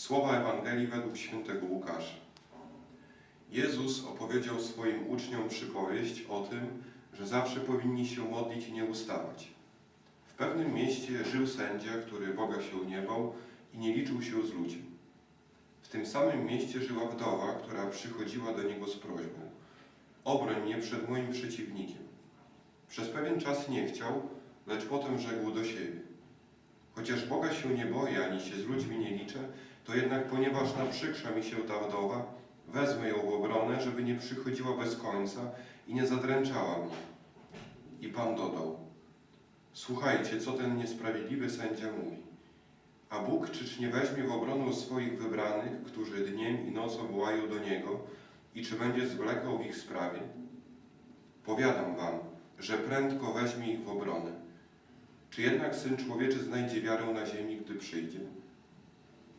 Słowa Ewangelii według świętego Łukasza. Jezus opowiedział swoim uczniom przypowieść o tym, że zawsze powinni się modlić i nie ustawać. W pewnym mieście żył sędzia, który Boga się nie bał i nie liczył się z ludźmi. W tym samym mieście żyła wdowa, która przychodziła do niego z prośbą: Obroń mnie przed moim przeciwnikiem. Przez pewien czas nie chciał, lecz potem rzekł do siebie: Chociaż Boga się nie boję, ani się z ludźmi nie liczę, to jednak ponieważ naprzykrza mi się ta wdowa, wezmę ją w obronę, żeby nie przychodziła bez końca i nie zadręczała mnie. I Pan dodał: Słuchajcie, co ten niesprawiedliwy sędzia mówi. A Bóg czyż nie weźmie w obronę swoich wybranych, którzy dniem i nocą wołają do Niego, i czy będzie zwlekał w ich sprawie? Powiadam wam, że prędko weźmie ich w obronę. Czy jednak Syn Człowieczy znajdzie wiarę na ziemi, gdy przyjdzie?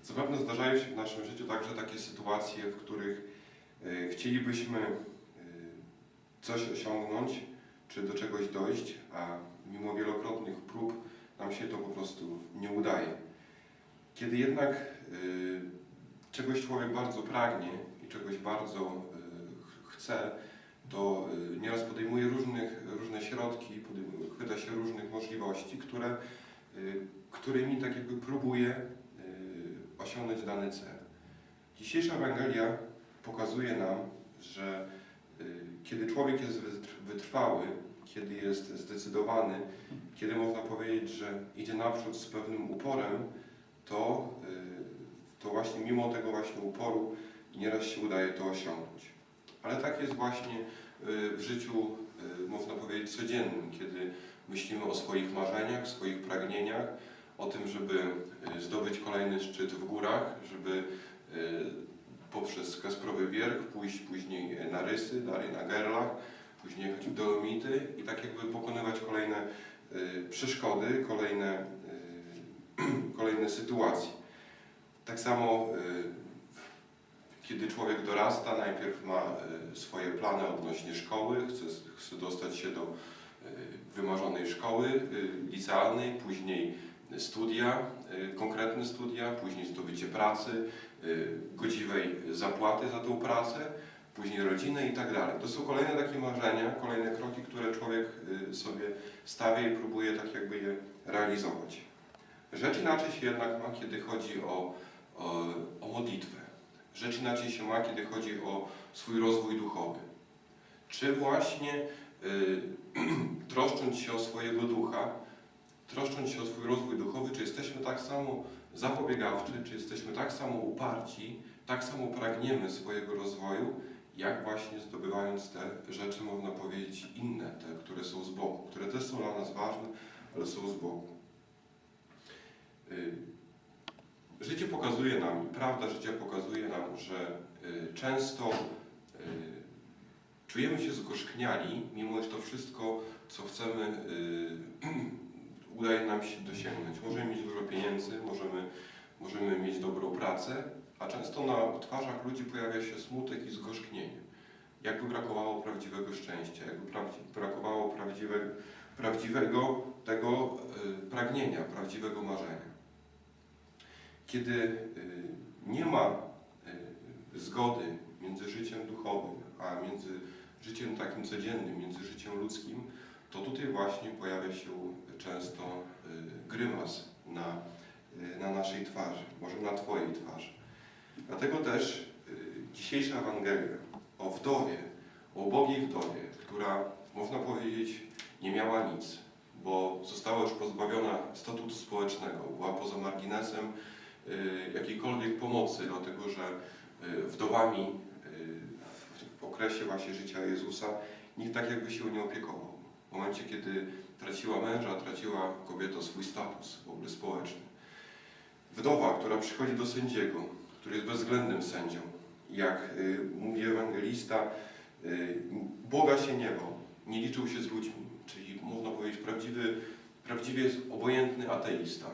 Zapewne zdarzają się w naszym życiu także takie sytuacje, w których e, chcielibyśmy e, coś osiągnąć, czy do czegoś dojść, a mimo wielokrotnych prób nam się to po prostu nie udaje. Kiedy jednak e, czegoś człowiek bardzo pragnie i czegoś bardzo ch- chce, to nieraz podejmuje różnych, różne środki, chwyta się różnych możliwości, które, którymi tak jakby próbuje osiągnąć dany cel. Dzisiejsza Ewangelia pokazuje nam, że y, kiedy człowiek jest wytr- wytrwały, kiedy jest zdecydowany, kiedy można powiedzieć, że idzie naprzód z pewnym uporem, to, y, to właśnie mimo tego właśnie uporu nieraz się udaje to osiągnąć. Ale tak jest właśnie y, w życiu, można powiedzieć, codziennym, kiedy myślimy o swoich marzeniach, swoich pragnieniach, o tym, żeby y, zdobyć kolejny szczyt w górach, żeby y, poprzez Kasprowy Wierch pójść później na Rysy, dalej na Gerlach, później jechać w Dolomity i tak jakby pokonywać kolejne y, przeszkody, kolejne, kolejne sytuacje. Tak samo kiedy człowiek dorasta, najpierw ma swoje plany odnośnie szkoły, chce, chce dostać się do wymarzonej szkoły licealnej, później studia, y, konkretne studia, później zdobycie pracy, y, godziwej zapłaty za tą pracę, później rodzinę i tak dalej. To są kolejne takie marzenia, kolejne kroki, które człowiek y, sobie stawia i próbuje tak jakby je realizować. Rzecz inaczej się jednak ma, kiedy chodzi o, o, o modlitwę. Rzecz inaczej się ma, kiedy chodzi o swój rozwój duchowy. Czy właśnie y, troszcząc się o swojego ducha, troszcząc się o swój rozwój duchowy, czy jesteśmy tak samo zapobiegawczy, czy jesteśmy tak samo uparci, tak samo pragniemy swojego rozwoju, jak właśnie zdobywając te rzeczy, można powiedzieć, inne, te, które są z boku, które też są dla nas ważne, ale są z boku. Y, Życie pokazuje nam, prawda życia pokazuje nam, że y, często y, czujemy się zgorzkniali, mimo że to wszystko, co chcemy, udaje nam się dosięgnąć. Możemy mieć dużo pieniędzy, możemy, możemy mieć dobrą pracę, a często na twarzach ludzi pojawia się smutek i zgorzknienie. Jakby brakowało prawdziwego szczęścia, jakby brakowało prawdziwego, prawdziwego tego y, pragnienia, prawdziwego marzenia. Kiedy y, nie ma y, zgody między życiem duchowym, a między życiem takim codziennym, między życiem ludzkim, to tutaj właśnie pojawia się często y, grymas na, y, na naszej twarzy, może na Twojej twarzy. Dlatego też y, dzisiejsza Ewangelia o wdowie, o ubogiej wdowie, która, można powiedzieć, nie miała nic, bo została już pozbawiona statutu społecznego, była poza marginesem jakiejkolwiek pomocy, dlatego że wdowami w okresie właśnie życia Jezusa nikt tak jakby się nie opiekował. W momencie, kiedy traciła męża, traciła kobieta swój status w ogóle społeczny. Wdowa, która przychodzi do sędziego, który jest bezwzględnym sędzią, jak y, mówi ewangelista, y, Boga się nie bał, nie liczył się z ludźmi, czyli można powiedzieć prawdziwy, prawdziwie obojętny ateista,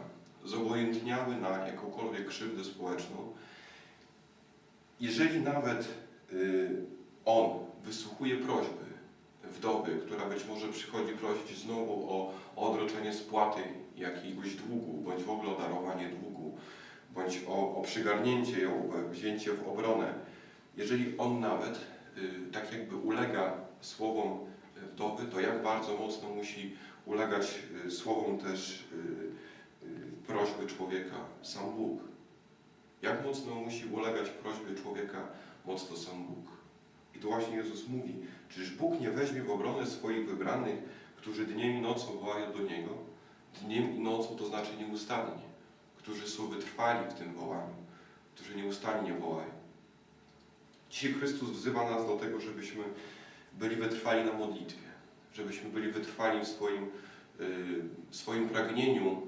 zobojętniały na jakąkolwiek krzywdę społeczną. Jeżeli nawet y, on wysłuchuje prośby wdowy, która być może przychodzi prosić znowu o, o odroczenie spłaty jakiegoś długu, bądź w ogóle o darowanie długu, bądź o, o przygarnięcie ją, wzięcie w obronę, jeżeli on nawet y, tak jakby ulega słowom wdowy, to jak bardzo mocno musi ulegać y, słowom też y, y, prośby człowieka sam Bóg. Jak mocno musi ulegać prośbie człowieka mocno sam Bóg. I to właśnie Jezus mówi, czyż Bóg nie weźmie w obronę swoich wybranych, którzy dniem i nocą wołają do Niego? Dniem i nocą to znaczy nieustannie, którzy są wytrwali w tym wołaniu, którzy nieustannie wołają. Dzisiaj Chrystus wzywa nas do tego, żebyśmy byli wytrwali na modlitwie, żebyśmy byli wytrwali w swoim, y, swoim pragnieniu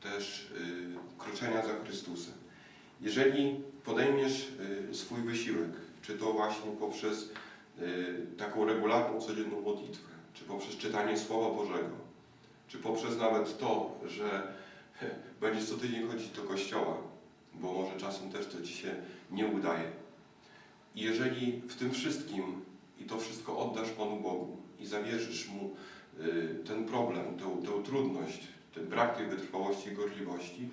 też y, kroczenia za Chrystusem. Jeżeli podejmiesz y, swój wysiłek, czy to właśnie poprzez y, taką regularną, codzienną modlitwę, czy poprzez czytanie Słowa Bożego, czy poprzez nawet to, że będziesz co tydzień chodzić do kościoła, bo może czasem też to Ci się nie udaje. I jeżeli w tym wszystkim i to wszystko oddasz Panu Bogu i zawierzysz Mu y, ten problem, tę, tę trudność, ten brak tej wytrwałości i gorliwości,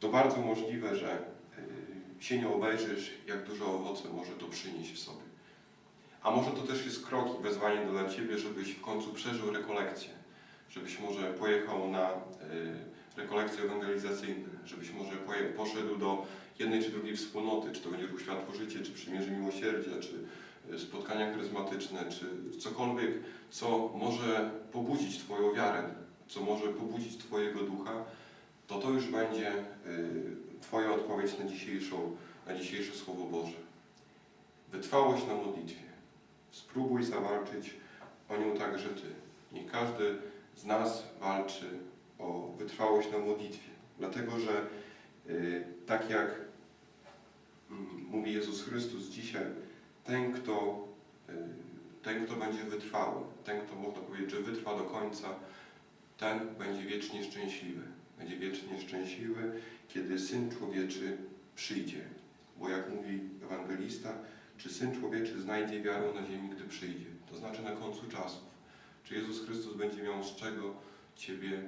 to bardzo możliwe, że y, się nie obejrzysz, jak dużo owoce może to przynieść w sobie. A może to też jest krok i wezwanie dla Ciebie, żebyś w końcu przeżył rekolekcję, żebyś może pojechał na y, rekolekcje ewangelizacyjne, żebyś może poszedł do jednej czy drugiej wspólnoty, czy to będzie ruch Światło Życie, czy Przymierze Miłosierdzia, czy y, spotkania charyzmatyczne, czy cokolwiek, co może pobudzić Twoją wiarę, co może pobudzić Twojego ducha, to to już będzie y, Twoja odpowiedź na, dzisiejszą, na dzisiejsze Słowo Boże. Wytrwałość na modlitwie. Spróbuj zawalczyć o nią także Ty. Niech każdy z nas walczy o wytrwałość na modlitwie. Dlatego, że y, tak jak mm, mówi Jezus Chrystus dzisiaj, ten kto, y, ten, kto będzie wytrwały, ten, kto można powiedzieć, że wytrwa do końca, ten będzie wiecznie szczęśliwy. Będzie wiecznie szczęśliwy, kiedy Syn Człowieczy przyjdzie. Bo jak mówi ewangelista, czy Syn Człowieczy znajdzie wiarę na ziemi, gdy przyjdzie? To znaczy na końcu czasów. Czy Jezus Chrystus będzie miał z czego Ciebie, y,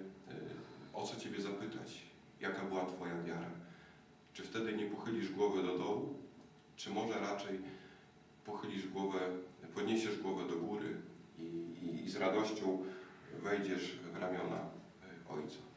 o co Ciebie zapytać? Jaka była Twoja wiara? Czy wtedy nie pochylisz głowy do dołu? Czy może raczej pochylisz głowę, podniesiesz głowę do góry i, i, i z radością wejdziesz w ramiona y, Ojca?